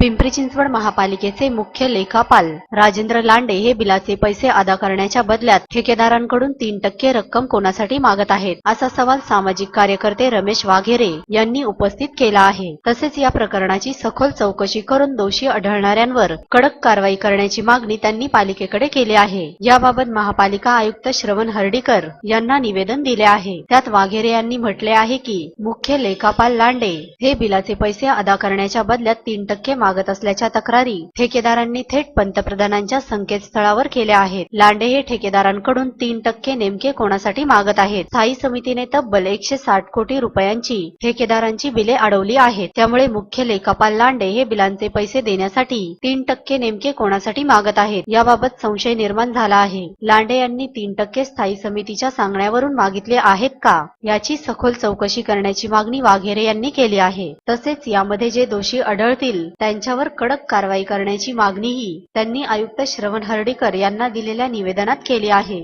पिंपरी चिंचवड महापालिकेचे मुख्य लेखापाल राजेंद्र लांडे हे बिलाचे पैसे अदा करण्याच्या बदल्यात ठेकेदारांकडून तीन टक्के रक्कम कोणासाठी मागत आहेत असा सवाल सामाजिक कार्यकर्ते रमेश वाघेरे यांनी उपस्थित केला आहे. तसेच या प्रकरणाची सखोल चौकशी करून दोषी आढळणाऱ्यांवर कडक कारवाई करण्याची मागणी त्यांनी पालिकेकडे केली आहे. याबाबत महापालिका आयुक्त श्रवण हर्डीकर यांना निवेदन दिले आहे. त्यात वाघेरे यांनी म्हटले आहे की मुख्य लेखापाल लांडे हे बिलाचे पैसे अदा करण्याच्या बदल्यात तीन टक्के मागत असल्याच्या तक्रारी ठेकेदारांनी थेट पंतप्रधानांच्या संकेतस्थळावर केल्या आहेत. लांडे हे ठेकेदारांकडून तीन टक्के नेमके कोणासाठी मागत आहेत? स्थायी समितीने तब्बल एकशे साठ कोटी रुपयांची ठेकेदारांची बिले अडवली आहेत. त्यामुळे मुख्य लेखापाल लांडे हे बिलांचे पैसे देण्यासाठी तीन टक्के नेमके कोणासाठी मागत आहेत? याबाबत संशय निर्माण झाला आहे. लांडे यांनी तीन टक्के स्थायी समितीच्या सांगण्यावरून मागितले आहेत का? याची सखोल चौकशी करण्याची मागणी वाघेरे यांनी केली आहे. तसेच यामध्ये जे दोषी आढळतील त्यांच्यावर कडक कारवाई करण्याची मागणीही त्यांनी आयुक्त श्रवण हर्डीकर यांना दिलेल्या निवेदनात केली आहे.